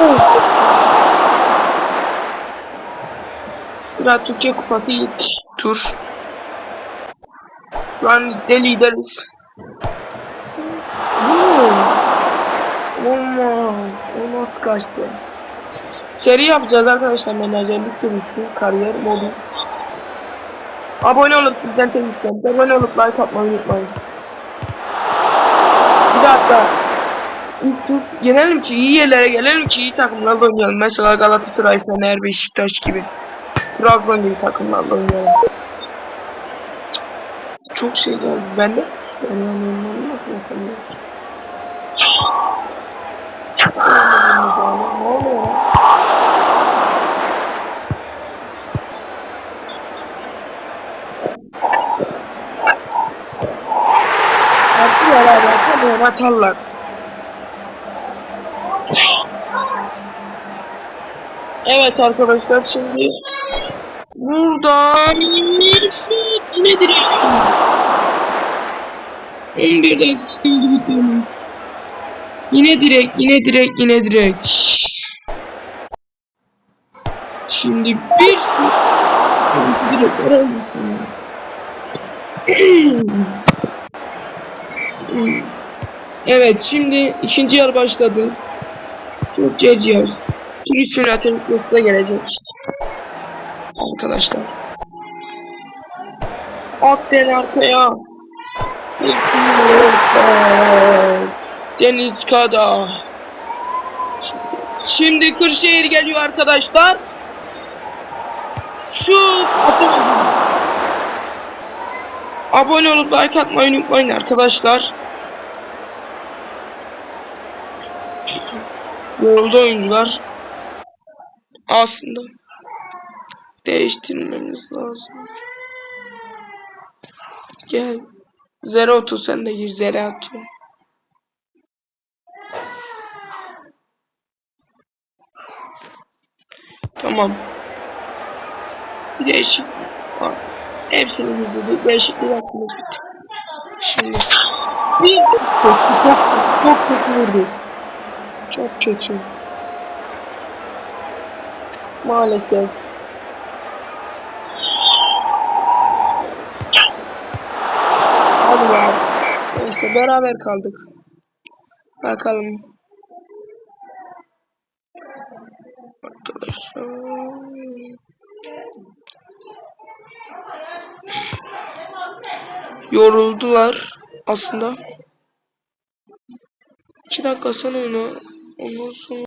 Of. Biraz Türkiye Kupası ilk tur. Şu an ligde lideriz. Ne? Olmaz. Olmaz kaçtı. Seri yapacağız arkadaşlar menajerlik serisi. Kariyer modu. Abone olup sizden tek isteğim. Abone olup like atmayı unutmayın. Bir dakika. Yenelim ki iyi yerlere gelelim ki iyi takımlarla oynayalım. Mesela Galatasaray, Fener, Beşiktaş gibi. Trabzon gibi takımlarla oynayalım. Çok şey geldi. Ben de yani onları nasıl atamıyor atarlar. Evet arkadaşlar şimdi buradan yine direkt 11 dakika bitiyorum. Yine direkt yine direkt yine direkt. Şimdi bir direkt. Evet şimdi ikinci yer başladı. Çok yer. Turist yönetim yoksa gelecek. Arkadaşlar. Akden arkaya. Bismillah. Deniz Kada. Şimdi Kırşehir geliyor arkadaşlar. Şut atamadım. Abone olup like atmayı unutmayın arkadaşlar. Yoruldu oyuncular. Aslında değiştirmemiz lazım. Gel. Zero otur sen de gir. Zero atıyor. Tamam. Değişik. Aa, Hepsini bildirdik. Değişiklik yaptınız bitti. Şimdi. Bir çok kötü, çok kötü, çok kötü vurdu. Çok kötü. Maalesef. Hadi ya. Neyse beraber kaldık. Bakalım. Arkadaşlar. Yoruldular aslında. 2 dakika sonra oyna. Ondan sonra